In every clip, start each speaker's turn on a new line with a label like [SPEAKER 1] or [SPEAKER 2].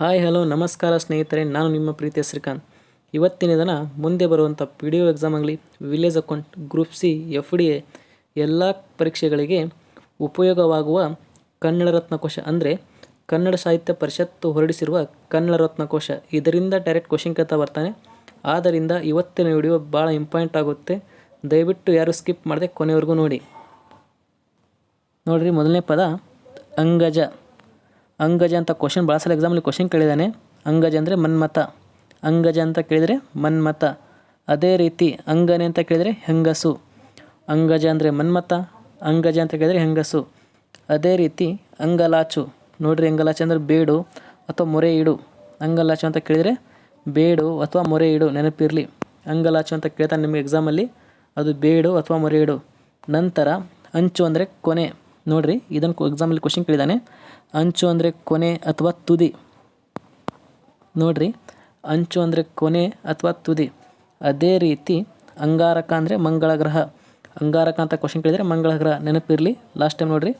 [SPEAKER 1] Hi, hello, ನಮಸ್ಕಾರ ಸ್ನೇಹಿತರೆ. ನಾನು ನಿಮ್ಮ ಪ್ರೀತಿಯ ಶ್ರೀಕಾಂತ್. ಇವತ್ತಿನ ದಿನ ಮುಂದೆ ಬರುವಂಥ ಪಿ ಡಿ ಒ ಎಕ್ಸಾಮ್ ಆಗಲಿ village account group C F D A ಎಲ್ಲ ಪರೀಕ್ಷೆಗಳಿಗೆ ಉಪಯೋಗವಾಗುವ ಕನ್ನಡ ರತ್ನಕೋಶ ಅಂದರೆ ಕನ್ನಡ ಸಾಹಿತ್ಯ ಪರಿಷತ್ತು ಹೊರಡಿಸಿರುವ ಕನ್ನಡ ರತ್ನಕೋಶ. ಇದರಿಂದ ಡೈರೆಕ್ಟ್ ಕ್ವಶನ್ ಕೇಳ್ತಾ ಬರ್ತಾನೆ. ಆದ್ದರಿಂದ ಇವತ್ತಿನ ವಿಡಿಯೋ ಭಾಳ ಇಂಪಾರ್ಟೆಂಟ್ ಆಗುತ್ತೆ. ದಯವಿಟ್ಟು ಯಾರು ಸ್ಕಿಪ್ ಮಾಡದೆ ಕೊನೆವರೆಗೂ ನೋಡಿ. ನೋಡಿರಿ, ಮೊದಲನೇ ಪದ, ಅಂಗಜ. ಅಂಗಜ ಅಂತ ಕ್ವಶನ್ ಭಾಳ ಸಲ ಎಕ್ಸಾಮಲ್ಲಿ ಕ್ವಶನ್ ಕೇಳಿದ್ದಾನೆ ಅಂಗಜ ಅಂದರೆ ಮನ್ಮತ ಅಂಗಜ ಅಂತ ಕೇಳಿದರೆ ಮನ್ಮತ ಅದೇ ರೀತಿ ಅಂಗನೆ ಅಂತ ಕೇಳಿದರೆ ಹೆಂಗಸು. ಅಂಗಜ ಅಂದರೆ ಮನ್ಮತ ಅಂಗಜ ಅಂತ ಕೇಳಿದರೆ ಹೆಂಗಸು. ಅದೇ ರೀತಿ ಅಂಗಲಾಚು. ನೋಡಿರಿ, ಅಂಗಲಾಚು ಅಂದರೆ ಬೇಡು ಅಥವಾ ಮೊರೆ ಇಡು. ಅಂಗಲಾಚು ಅಂತ ಕೇಳಿದರೆ ಬೇಡು ಅಥವಾ ಮೊರೆ ಇಡು, ನೆನಪಿರಲಿ. ಅಂಗಲಾಚು ಅಂತ ಕೇಳ್ತಾನೆ ನಿಮಗೆ ಎಕ್ಸಾಮಲ್ಲಿ ಅದು ಬೇಡು ಅಥವಾ ಮೊರೆ ಇಡು. ನಂತರ ಅಂಚು ಅಂದರೆ ಕೊನೆ. ನೋಡಿರಿ, ಇದನ್ನು ಎಕ್ಸಾಮಲ್ಲಿ ಕ್ವಶನ್ ಕೇಳಿದ್ದಾನೆ ಅಂಚು ಅಂದರೆ ಕೊನೆ ಅಥವಾ ತುದಿ. ನೋಡ್ರಿ, ಅಂಚು ಅಂದರೆ ಕೊನೆ ಅಥವಾ ತುದಿ. ಅದೇ ರೀತಿ ಅಂಗಾರಕ ಅಂದರೆ ಮಂಗಳ ಗ್ರಹ. ಅಂಗಾರಕ ಅಂತ ಕ್ವಶನ್ ಕೇಳಿದರೆ ಮಂಗಳ ಗ್ರಹ ನೆನಪಿರಲಿ. ಲಾಸ್ಟ್ ಟೈಮ್ ನೋಡ್ರಿ,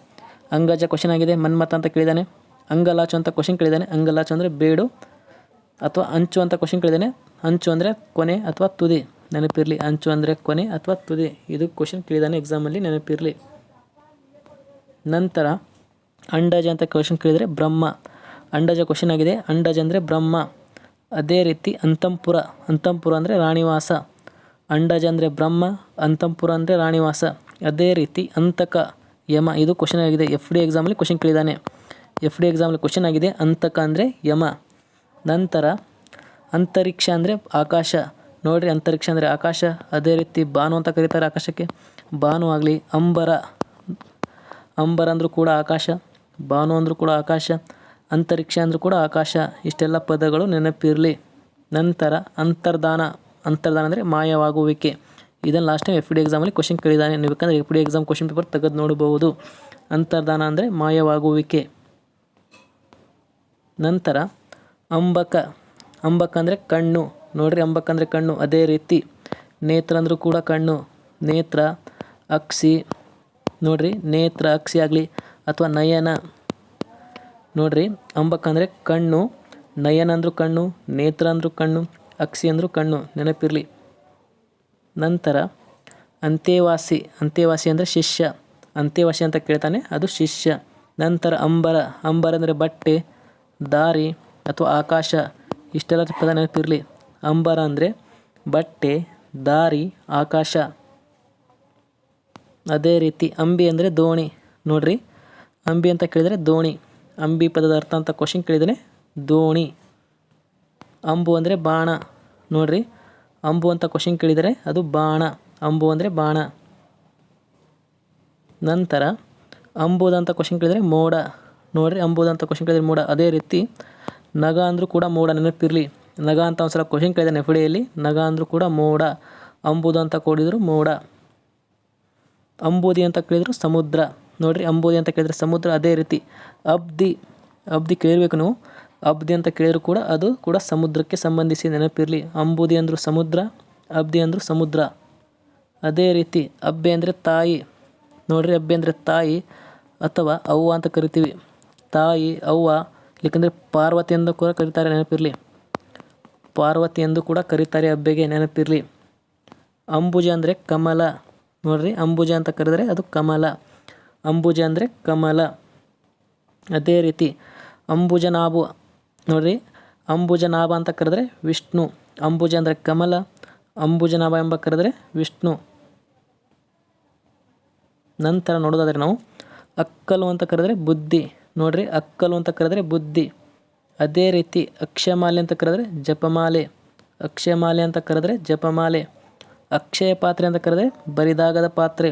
[SPEAKER 1] ಅಂಗಜ ಕ್ವಶನ್ ಆಗಿದೆ ಮನ್ಮತ ಅಂತ ಕೇಳಿದ್ದಾನೆ ಅಂಗಲಾಚು ಅಂತ ಕ್ವಶನ್ ಕೇಳಿದ್ದಾನೆ ಅಂಗಲಾಚು ಅಂದರೆ ಬೇಡು ಅಥವಾ ಅಂಚು ಅಂತ ಕ್ವಶನ್ ಕೇಳಿದ್ದಾನೆ ಅಂಚು ಅಂದರೆ ಕೊನೆ ಅಥವಾ ತುದಿ. ನೆನಪಿರಲಿ, ಅಂಚು ಅಂದರೆ ಕೊನೆ ಅಥವಾ ತುದಿ. ಇದು ಕ್ವಶನ್ ಕೇಳಿದ್ದಾನೆ ಎಕ್ಸಾಮಲ್ಲಿ ನೆನಪಿರಲಿ. ನಂತರ ಅಂಡಜ ಅಂತ ಕ್ವಶನ್ ಕೇಳಿದರೆ ಬ್ರಹ್ಮ. ಅಂಡಜ ಕ್ವಶನ್ ಆಗಿದೆ. ಅಂಡಜ ಅಂದರೆ ಬ್ರಹ್ಮ. ಅದೇ ರೀತಿ ಅಂತಂಪುರ. ಅಂತಂಪುರ ಅಂದರೆ ರಾಣಿವಾಸ. ಅಂಡಜ ಅಂದರೆ ಬ್ರಹ್ಮ. ಅಂತಂಪುರ ಅಂದರೆ ರಾಣಿವಾಸ. ಅದೇ ರೀತಿ ಅಂತಕ, ಯಮ. ಇದು ಕ್ವಶನ್ ಆಗಿದೆ. ಎಫ್ ಡಿ ಎಕ್ಸಾಮಲ್ಲಿ ಕ್ವಶನ್ ಕೇಳಿದ್ದಾನೆ ಎಫ್ ಡಿ ಎಕ್ಸಾಮಲ್ಲಿ ಕ್ವಶನ್ ಆಗಿದೆ. ಅಂತಕ ಅಂದರೆ ಯಮ. ನಂತರ ಅಂತರಿಕ್ಷ ಅಂದರೆ ಆಕಾಶ. ನೋಡಿರಿ ಅಂತರಿಕ್ಷ ಅಂದರೆ ಆಕಾಶ. ಅದೇ ರೀತಿ ಬಾನು ಅಂತ ಕರೀತಾರೆ ಆಕಾಶಕ್ಕೆ. ಬಾನು ಆಗಲಿ, ಅಂಬರ. ಅಂಬರ ಅಂದರೂ ಕೂಡ ಆಕಾಶ. ಭಾನು ಅಂದರೂ ಕೂಡ ಆಕಾಶ, ಅಂತರಿಕ್ಷ ಅಂದರೂ ಕೂಡ ಆಕಾಶ. ಇಷ್ಟೆಲ್ಲ ಪದಗಳು ನೆನಪಿರಲಿ. ನಂತರ ಅಂತರ್ಧಾನ ಅಂತರ್ಧಾನ ಅಂದರೆ ಮಾಯವಾಗುವಿಕೆ. ಇದನ್ನು ಲಾಸ್ಟ್ ಟೈಮ್ ಎಫ್ ಡಿ ಎಕ್ಸಾಮಲ್ಲಿ ಕ್ವಶನ್ ಕೇಳಿದ್ದಾನೆ. ನೀವು ಬೇಕಂದರೆ F D exam question paper ತೆಗೆದು ನೋಡಬಹುದು ಅಂತರ್ಧಾನ ಅಂದರೆ ಮಾಯವಾಗುವಿಕೆ. ನಂತರ ಅಂಬಕ ಅಂಬಕ ಅಂದರೆ ಕಣ್ಣು. ನೋಡ್ರಿ ಅಂಬಕ ಅಂದರೆ ಕಣ್ಣು, ಅದೇ ರೀತಿ. ನೇತ್ರ ಅಂದರೂ ಕೂಡ ಕಣ್ಣು. ನೇತ್ರ, ಅಕ್ಷಿ. ನೋಡ್ರಿ, ನೇತ್ರ, ಅಕ್ಷಿ ಆಗಲಿ. ಅಥವಾ ನಯನ? ನೋಡ್ರಿ ಅಂಬಕ ಅಂದರೆ ಕಣ್ಣು, ನಯನ ಅಂದರೂ ಕಣ್ಣು, ನೇತ್ರ ಅಂದರೂ ಕಣ್ಣು, ಅಕ್ಷಿ ಅಂದರೂ ಕಣ್ಣು, ನೆನಪಿರಲಿ. ನಂತರ, ಅಂತ್ಯವಾಸಿ ಅಂತ್ಯವಾಸಿ ಅಂದರೆ ಶಿಷ್ಯ, ಅಂತ್ಯವಾಸಿ ಅಂತ ಕೇಳ್ತಾನೆ, ಅದು ಶಿಷ್ಯ. ನಂತರ ಅಂಬರ ಅಂಬರ ಅಂದರೆ ಬಟ್ಟೆ, ದಾರಿ ಅಥವಾ ಆಕಾಶ, ಇಷ್ಟೆಲ್ಲ ಪದ ನೆನಪಿರಲಿ. ಅಂಬರ ಅಂದರೆ ಬಟ್ಟೆ, ದಾರಿ, ಆಕಾಶ. ಅದೇ ರೀತಿ, ಅಂಬಿ ಅಂದರೆ ದೋಣಿ. ನೋಡ್ರಿ ಅಂಬಿ ಅಂತ ಕೇಳಿದರೆ ದೋಣಿ. ಅಂಬಿ ಪದದ ಅರ್ಥ ಅಂತ ಕ್ವಶನ್ ಕೇಳಿದರೆ ದೋಣಿ. ಅಂಬು ಅಂದರೆ ಬಾಣ. ನೋಡ್ರಿ. ಅಂಬು ಅಂತ ಕ್ವಶನ್ ಕೇಳಿದರೆ ಅದು ಬಾಣ. ಅಂಬು ಅಂದರೆ ಬಾಣ. ನಂತರ ಅಂಬುದಂತ ಕ್ವಶನ್ ಕೇಳಿದರೆ ಮೋಡ. ನೋಡ್ರಿ ಅಂಬುದಂತ ಕ್ವಶನ್ ಕೇಳಿದರೆ ಮೋಡ. ಅದೇ ರೀತಿ ನಗ ಅಂದರೂ ಕೂಡ ಮೋಡ ನೆನಪಿರಲಿ. ನಗ ಅಂತ ಒಂದ್ಸಲ ಕ್ವಶನ್ ಕೇಳಿದೆ ನೆಫಡಿಯಲ್ಲಿ ಡಿಯಲ್ಲಿ ನಗ ಅಂದರೂ ಕೂಡ ಮೋಡ. ಅಂಬುದು ಅಂತ ಕೂಡಿದರು ಮೋಡ. ಅಂಬೂದಿ ಅಂತ ಕೇಳಿದರು ಸಮುದ್ರ. ನೋಡ್ರಿ ಅಂಬೂದಿ ಅಂತ ಕೇಳಿದ್ರೆ ಸಮುದ್ರ ಅದೇ ರೀತಿ. ಅಬ್ದಿ ಅಬ್ದಿ ಕೇಳಬೇಕು ನೀವು. ಅಬ್ದಿ ಅಂತ ಕೇಳಿದ್ರು ಕೂಡ ಅದು ಕೂಡ ಸಮುದ್ರಕ್ಕೆ ಸಂಬಂಧಿಸಿ ನೆನಪಿರಲಿ. ಅಂಬೂದಿ ಅಂದರು ಸಮುದ್ರ, ಅಬ್ದಿ ಅಂದರು ಸಮುದ್ರ. ಅದೇ ರೀತಿ ಅಬ್ಬೆ ಅಂದರೆ ತಾಯಿ. ನೋಡ್ರಿ ಅಬ್ಬೆ ಅಂದರೆ ತಾಯಿ ಅಥವಾ ಅವ್ವ ಅಂತ ಕರಿತೀವಿ. ತಾಯಿ, ಅವ್ವ ಏಕೆಂದರೆ ಪಾರ್ವತಿ ಎಂದು ಕೂಡ ಕರೀತಾರೆ ನೆನಪಿರಲಿ. ಪಾರ್ವತಿ ಎಂದು ಕೂಡ ಕರೀತಾರೆ ಅಬ್ಬೆಗೆ ನೆನಪಿರಲಿ. ಅಂಬುಜ ಅಂದರೆ ಕಮಲ. ನೋಡ್ರಿ ಅಂಬುಜ ಅಂತ ಕರೆದರೆ ಅದು ಕಮಲ. ಅಂಬುಜ ಅಂದರೆ ಕಮಲ. ಅದೇ ರೀತಿ ಅಂಬುಜನಾಭು ನೋಡ್ರಿ ಅಂಬುಜನಾಭ ಅಂತ ಕರೆದ್ರೆ ವಿಷ್ಣು. ಅಂಬುಜ ಅಂದರೆ ಕಮಲ ಅಂಬುಜನಾಭ ಎಂಬ ಕರೆದರೆ ವಿಷ್ಣು. ನಂತರ ನೋಡೋದಾದರೆ ನಾವು ಅಕ್ಕಲು ಅಂತ ಕರೆದರೆ ಬುದ್ಧಿ. ನೋಡ್ರಿ, ಅಕ್ಕಲು ಅಂತ ಕರೆದರೆ ಬುದ್ಧಿ. ಅದೇ ರೀತಿ ಅಕ್ಷಮಾಲೆ ಅಂತ ಕರೆದರೆ ಜಪಮಾಲೆ. ಅಕ್ಷಯಮಾಲೆ ಅಂತ ಕರೆದರೆ ಜಪಮಾಲೆ. ಅಕ್ಷಯ ಪಾತ್ರೆ ಅಂತ ಕರೆದರೆ ಬರಿದಾಗದ ಪಾತ್ರೆ.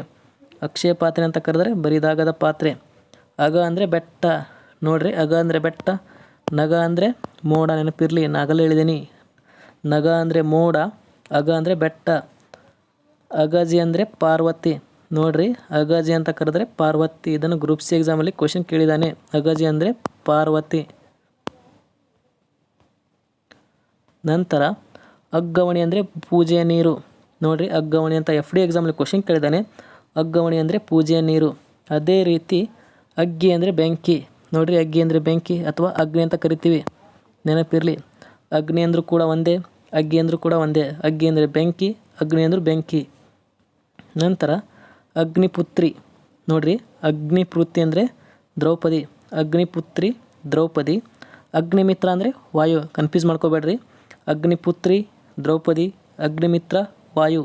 [SPEAKER 1] ಅಕ್ಷಯ ಪಾತ್ರೆ ಅಂತ ಕರೆದ್ರೆ ಬರಿದಾಗದ ಪಾತ್ರೆ. ಅಗ ಅಂದರೆ ಬೆಟ್ಟ. ನೋಡ್ರಿ, ಅಗ ಅಂದರೆ ಬೆಟ್ಟ, ನಗ ಅಂದರೆ ಮೋಡ ನೆನಪಿರಲಿ ನಾಗಲೇ ಹೇಳಿದ್ದೀನಿ ನಗ ಅಂದರೆ ಮೋಡ, ಅಗ ಅಂದರೆ ಬೆಟ್ಟ. ಅಗಜಿ ಅಂದರೆ ಪಾರ್ವತಿ. ನೋಡ್ರಿ, ಅಗಜಿ ಅಂತ ಕರೆದ್ರೆ ಪಾರ್ವತಿ. ಇದನ್ನು ಗ್ರೂಪ್ ಸಿ ಎಕ್ಸಾಮಲ್ಲಿ ಕ್ವಶನ್ ಕೇಳಿದ್ದಾನೆ ಅಗಜಿ ಅಂದರೆ ಪಾರ್ವತಿ. ನಂತರ, ಅಗ್ಗವಣಿ ಅಂದರೆ ಪೂಜೆಯ ನೀರು. ನೋಡ್ರಿ, ಅಗ್ಗವಣಿ ಅಂತ ಎಫ್ ಡಿ ಎಕ್ಸಾಮಲ್ಲಿ ಕ್ವಶನ್ ಕೇಳಿದ್ದಾನೆ ಅಗ್ಗವಣಿ ಅಂದರೆ ಪೂಜೆಯ ನೀರು. ಅದೇ ರೀತಿ ಅಗ್ಗಿ ಅಂದರೆ ಬೆಂಕಿ. ನೋಡಿರಿ ಅಗ್ಗಿ ಅಂದರೆ ಬೆಂಕಿ ಅಥವಾ ಅಗ್ನಿ ಅಂತ ಕರಿತೀವಿ. ನೆನಪಿರಲಿ. ಅಗ್ನಿ ಅಂದರೂ ಕೂಡ ಒಂದೇ, ಅಗ್ಗಿ ಅಂದರೂ ಕೂಡ ಒಂದೇ. ಅಗ್ಗಿ ಅಂದರೆ ಬೆಂಕಿ, ಅಗ್ನಿ ಅಂದರೂ ಬೆಂಕಿ. ನಂತರ ಅಗ್ನಿಪುತ್ರಿ. ನೋಡಿರಿ ಅಗ್ನಿಪೃತಿ ಅಂದರೆ ದ್ರೌಪದಿ. ಅಗ್ನಿಪುತ್ರಿ, ದ್ರೌಪದಿ. ಅಗ್ನಿಮಿತ್ರ ಅಂದರೆ ವಾಯು. ಕನ್ಫ್ಯೂಸ್ ಮಾಡ್ಕೋಬೇಡ್ರಿ. ಅಗ್ನಿಪುತ್ರಿ, ದ್ರೌಪದಿ, ಅಗ್ನಿಮಿತ್ರ, ವಾಯು.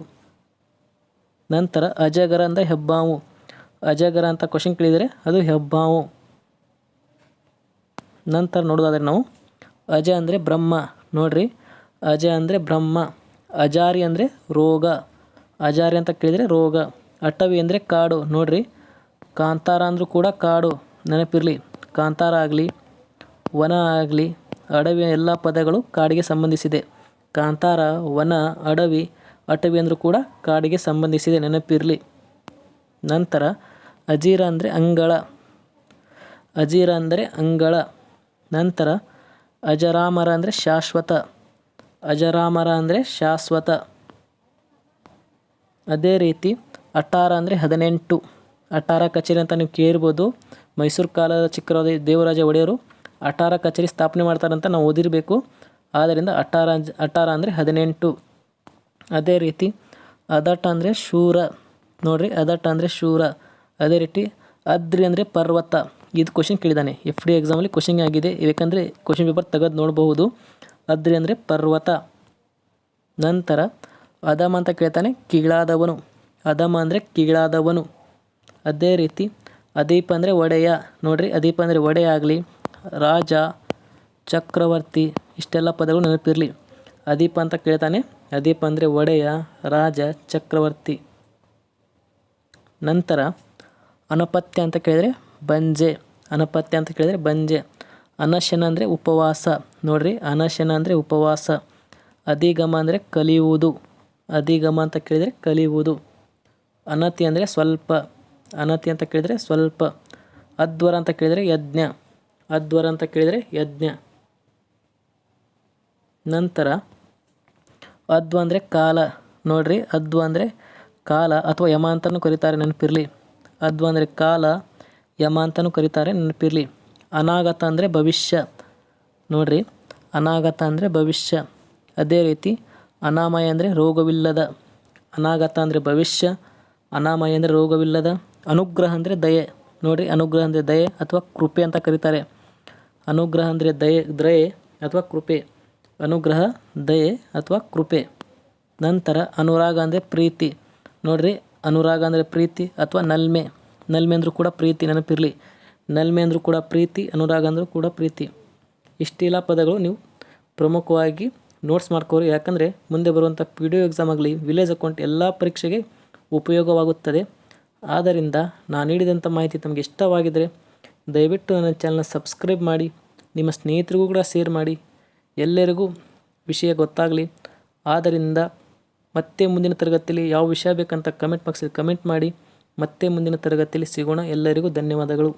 [SPEAKER 1] ನಂತರ ಅಜಗರ ಅಂದರೆ ಹೆಬ್ಬಾವು. ಅಜಗರ ಅಂತ ಕ್ವಶನ್ ಕೇಳಿದರೆ ಅದು ಹೆಬ್ಬಾವು. ನಂತರ ನೋಡೋದಾದ್ರೆ ನಾವು, ಅಜ ಅಂದರೆ ಬ್ರಹ್ಮ. ನೋಡ್ರಿ, ಅಜ ಅಂದರೆ ಬ್ರಹ್ಮ, ಅಜಾರಿ ಅಂದರೆ ರೋಗ. ಅಜಾರಿ ಅಂತ ಕೇಳಿದರೆ ರೋಗ. ಅಟವಿ ಅಂದರೆ ಕಾಡು. ನೋಡ್ರಿ, ಕಾಂತಾರ ಅಂದರೂ ಕೂಡ ಕಾಡು. ನೆನಪಿರಲಿ, ಕಾಂತಾರ ಆಗಲಿ, ವನ ಆಗಲಿ ಅಡವಿ ಎಲ್ಲ ಪದಗಳು ಕಾಡಿಗೆ ಸಂಬಂಧಿಸಿದೆ. ಕಾಂತಾರ, ವನ, ಅಡವಿ ಅಟವಿ ಕೂಡ ಕಾಡಿಗೆ ಸಂಬಂಧಿಸಿದೆ ನೆನಪಿರಲಿ. ನಂತರ ಅಜೀರ ಅಂದರೆ ಅಂಗಳ. ಅಜೀರ ಅಂದರೆ ಅಂಗಳ. ನಂತರ ಅಜರಾಮರ ಅಂದರೆ ಶಾಶ್ವತ. ಅಜರಾಮರ ಅಂದರೆ ಶಾಶ್ವತ. ಅದೇ ರೀತಿ ಅಟಾರ ಅಂದರೆ ಹದಿನೆಂಟು. ಅಟಾರ ಕಚೇರಿ ಅಂತ ನೀವು ಕೇಳಿರ್ಬೋದು ಮೈಸೂರು ಕಾಲದ ಚಿಕ್ಕರಾದ ದೇವರಾಜ ಒಡೆಯರು ಅಟಾರ ಕಚೇರಿ ಸ್ಥಾಪನೆ ಮಾಡ್ತಾರಂತ ನಾವು ಓದಿರಬೇಕು. ಆದ್ದರಿಂದ ಅಟಾರ ಅಟಾರ ಅಂದರೆ ಹದಿನೆಂಟು. ಅದೇ ರೀತಿ ಅದಟ ಅಂದರೆ ಶೂರ. ನೋಡ್ರಿ, ಅದಟ ಅಂದರೆ ಶೂರ. ಅದೇ ರೀತಿ ಅದ್ರಿ ಅಂದರೆ ಪರ್ವತ. ಇದು ಕ್ವಶನ್ ಕೇಳಿದ್ದಾನೆ ಎಫ್ ಡಿ ಎಕ್ಸಾಮಲ್ಲಿ ಕ್ವಶನ್ ಆಗಿದೆ. ಏಕೆಂದರೆ ಕ್ವಶನ್ ಪೇಪರ್ ತೆಗೆದು ನೋಡಬಹುದು. ಅದ್ರಿ ಅಂದರೆ ಪರ್ವತ. ನಂತರ ಅದಮ ಅಂತ ಕೇಳ್ತಾನೆ ಕೀಳಾದವನು ಅದಮ ಅಂದರೆ ಕೀಳಾದವನು ಅದೇ ರೀತಿ ಅದೀಪ ಅಂದರೆ ಒಡೆಯ. ನೋಡ್ರಿ, ಅದೀಪ ಅಂದರೆ ಒಡೆಯ ಆಗಲಿ, ರಾಜ, ಚಕ್ರವರ್ತಿ, ಇಷ್ಟೆಲ್ಲ ಪದಗಳು ನೆನಪಿರಲಿ. ಅದೀಪ ಅಂತ ಕೇಳ್ತಾನೆ ಅದೀಪ ಅಂದರೆ ಒಡೆಯ, ರಾಜ, ಚಕ್ರವರ್ತಿ. ನಂತರ ಅನಪತ್ಯ ಅಂತ ಕೇಳಿದರೆ ಬಂಜೆ, ಅನಪತ್ಯ ಅಂತ ಕೇಳಿದರೆ ಬಂಜೆ. ಅನಶನ ಅಂದರೆ ಉಪವಾಸ. ನೋಡ್ರಿ, ಅನಶನ ಅಂದರೆ ಉಪವಾಸ. ಅಧಿಗಮ ಅಂದರೆ ಕಲಿಯುವುದು. ಅಧಿಗಮ ಅಂತ ಕೇಳಿದರೆ ಕಲಿಯುವುದು. ಅನತಿ ಅಂದರೆ ಸ್ವಲ್ಪ. ಅನತಿ ಅಂತ ಕೇಳಿದರೆ ಸ್ವಲ್ಪ. ಅದ್ವರ ಅಂತ ಕೇಳಿದರೆ ಯಜ್ಞ. ಅದ್ವರ ಅಂತ ಕೇಳಿದರೆ ಯಜ್ಞ. ನಂತರ ಅದ್ವ ಅಂದರೆ ಕಾಲ. ನೋಡ್ರಿ ಅದ್ವ ಅಂದರೆ ಕಾಲ ಅಥವಾ ಯಮ ಅಂತಲೂ ಕರೀತಾರೆ ನೆನಪಿರಲಿ. ಅದ್ವ ಅಂದರೆ ಕಾಲ, ಯಮ ಅಂತಲೂ ಕರೀತಾರೆ ನೆನಪಿರಲಿ. ಅನಾಗತ ಅಂದರೆ ಭವಿಷ್ಯ. ನೋಡ್ರಿ, ಅನಾಗತ ಅಂದರೆ ಭವಿಷ್ಯ. ಅದೇ ರೀತಿ ಅನಾಮಯ ಅಂದರೆ ರೋಗವಿಲ್ಲದ. ಅನಾಗತ ಅಂದರೆ ಭವಿಷ್ಯ. ಅನಾಮಯ ಅಂದರೆ ರೋಗವಿಲ್ಲದ. ಅನುಗ್ರಹ ಅಂದರೆ ದಯೆ. ನೋಡ್ರಿ, ಅನುಗ್ರಹ ಅಂದರೆ ದಯೆ ಅಥವಾ ಕೃಪೆ ಅಂತ ಕರೀತಾರೆ. ಅನುಗ್ರಹ ಅಂದರೆ ದಯೆ ದಯೆ ಅಥವಾ ಕೃಪೆ. ಅನುಗ್ರಹ, ದಯೆ ಅಥವಾ ಕೃಪೆ. ನಂತರ ಅನುರಾಗ ಅಂದರೆ ಪ್ರೀತಿ. ನೋಡ್ರಿ, ಅನುರಾಗ ಅಂದರೆ ಪ್ರೀತಿ ಅಥವಾ ನಲ್ಮೆ. ನಲ್ಮೆ ಅಂದರೂ ಕೂಡ ಪ್ರೀತಿ, ನೆನಪಿರಲಿ. ನಲ್ಮೆ ಅಂದರೂ ಕೂಡ ಪ್ರೀತಿ, ಅನುರಾಗ ಅಂದರೂ ಕೂಡ ಪ್ರೀತಿ. ಇಷ್ಟೆಲ್ಲ ಪದಗಳು ನೀವು ಪ್ರಮುಖವಾಗಿ ನೋಟ್ಸ್ ಮಾಡ್ಕೋರಿ. ಯಾಕಂದರೆ ಮುಂದೆ ಬರುವಂಥ ಪಿ ಡಿ ಒ ಎಕ್ಸಾಮ್ ಆಗಲಿ ವಿಲೇಜ್ ಅಕೌಂಟ್ ಎಲ್ಲ ಪರೀಕ್ಷೆಗೆ ಉಪಯೋಗವಾಗುತ್ತದೆ. ಆದ್ದರಿಂದ ನಾನು ನೀಡಿದಂಥ ಮಾಹಿತಿ ತಮಗೆ ಇಷ್ಟವಾಗಿದ್ದರೆ ದಯವಿಟ್ಟು ನನ್ನ ಚಾನಲ್ನ ಸಬ್ಸ್ಕ್ರೈಬ್ ಮಾಡಿ, ನಿಮ್ಮ ಸ್ನೇಹಿತರಿಗೂ ಕೂಡ ಶೇರ್ ಮಾಡಿ. ಎಲ್ಲರಿಗೂ ವಿಷಯ ಗೊತ್ತಾಗಲಿ. ಆದ್ದರಿಂದ ಮತ್ತೆ ಮುಂದಿನ ತರಗತಿಯಲ್ಲಿ ಯಾವ ವಿಷಯ ಬೇಕಂತ ಕಮೆಂಟ್ ಬಾಕ್ಸಲ್ಲಿ ಕಮೆಂಟ್ ಮಾಡಿ. ಮತ್ತೆ ಮುಂದಿನ ತರಗತಿಯಲ್ಲಿ ಸಿಗೋಣ. ಎಲ್ಲರಿಗೂ ಧನ್ಯವಾದಗಳು.